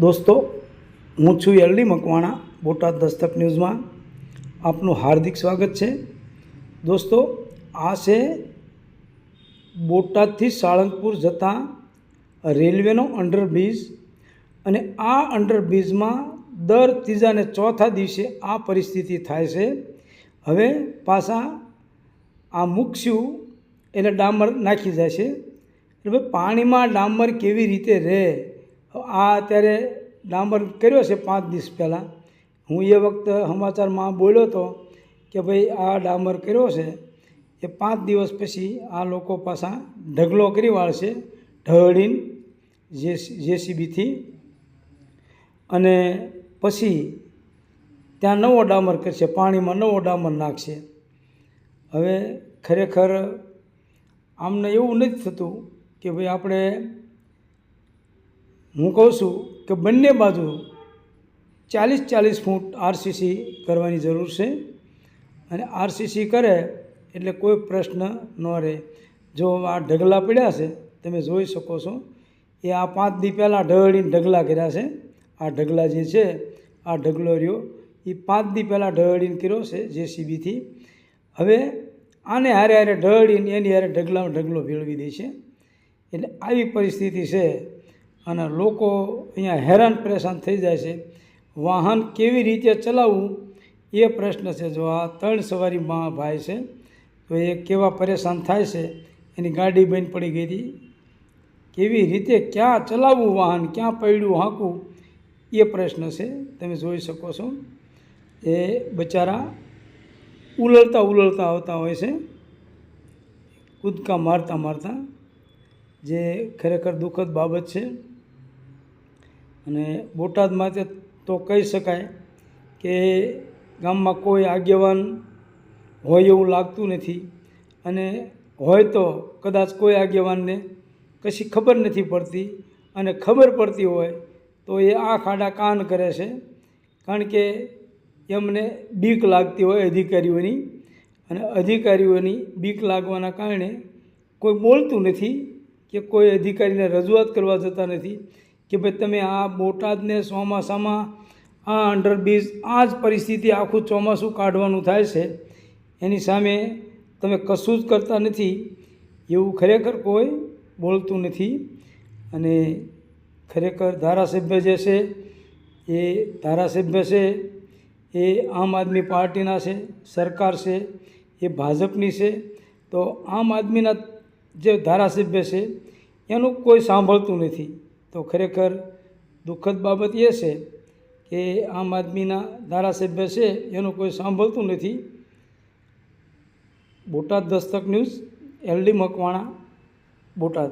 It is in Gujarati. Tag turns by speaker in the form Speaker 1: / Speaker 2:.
Speaker 1: દોસ્તો, હું છું એલડી મકવાણા, બોટાદ દસ્તક ન્યૂઝમાં. આપનું હાર્દિક સ્વાગત છે. દોસ્તો, આ છે બોટાદથી સાળંગપુર જતા રેલવેનો અંડરબ્રિજ અને આ અંડરબ્રિજમાં દર ત્રીજા અને ચોથા દિવસે આ પરિસ્થિતિ થાય છે. હવે પાછા આ મૂકશું એને ડામર નાખી જાય છે. એટલે પાણીમાં ડામર કેવી રીતે રહે? આ અત્યારે ડામર કર્યો છે પાંચ દિવસ પહેલાં. હું એ વખતે સમાચારમાં બોલ્યો હતો કે ભાઈ આ ડામર કર્યો છે, એ પાંચ દિવસ પછી આ લોકો પાછા ઢગલો કરી વાળશે ઢળીને જે જેસીબીથી. અને પછી ત્યાં નવો ડામર કરશે, પાણીમાં નવો ડામર નાખશે. હવે ખરેખર આમને એવું નથી થતું કે ભાઈ આપણે હું કહું છું કે બંને બાજુ ચાલીસ ચાલીસ ફૂટ આરસીસી કરવાની જરૂર છે અને આરસીસી કરે એટલે કોઈ પ્રશ્ન ન રહે. જો આ ઢગલા પડ્યા છે, તમે જોઈ શકો છો એ આ પાંચ દી પહેલાં ઢળીને ઢગલા કર્યા છે. આ ઢગલા જે છે, આ ઢગલો રહ્યો, એ પાંચ દી પહેલાં ઢળીને કર્યો છે જેસીબીથી. હવે આને હારે હારે ઢળીને એની હારે ઢગલામાં ઢગલો ભેળવી દે છે. એટલે આવી પરિસ્થિતિ છે અને લોકો અહીંયા હેરાન પરેશાન થઈ જાય છે. વાહન કેવી રીતે ચલાવવું એ પ્રશ્ન છે. જો આ ત્રણ સવારીમાં ભાઈ છે, તો એ કેવા પરેશાન થાય છે એની ગાડી બંધ પડી ગઈ હતી. કેવી રીતે ક્યાં ચલાવવું વાહન, ક્યાં પડ્યું હાંકવું એ પ્રશ્ન છે. તમે જોઈ શકો છો. એ બચારા ઉલળતા ઉલળતા આવતા હોય છે. કૂદકા મારતા મારતા, જે ખરેખર દુઃખદ બાબત છે. અને બોટાદ માટે તો કહી શકાય કે ગામમાં કોઈ આગેવાન હોય એવું લાગતું નથી. અને હોય તો કદાચ કોઈ આગેવાનને કશી ખબર નથી પડતી અને ખબર પડતી હોય તો એ આ ખાડા કાન કરે છે. કારણ કે એમને બીક લાગતી હોય અધિકારીઓની અને અધિકારીઓની બીક લાગવાના કારણે કોઈ બોલતું નથી કે કોઈ અધિકારીને રજૂઆત કરવા જતા નથી. કે ભાઈ તમે આ બોટાદને ચોમાસામાં, આ અંડરબ્રિજ, આ જ પરિસ્થિતિ આખું ચોમાસું કાઢવાનું થાય છે, એની સામે તમે કશું જ કરતા નથી, એવું ખરેખર કોઈ બોલતું નથી. અને ખરેખર ધારાસભ્ય જે છે, એ ધારાસભ્ય છે, એ આમ આદમી પાર્ટીના છે, સરકાર છે, એ ભાજપની છે, તો આમ આદમીના જે ધારાસભ્ય છે, એનું કોઈ સાંભળતું નથી. તો ખરેખર દુઃખદ બાબત એ છે કે આમ આદમીના ધારાસભ્ય છે, એનું કોઈ સાંભળતું નથી. Botad Dastak news, LD Makwana, Botad.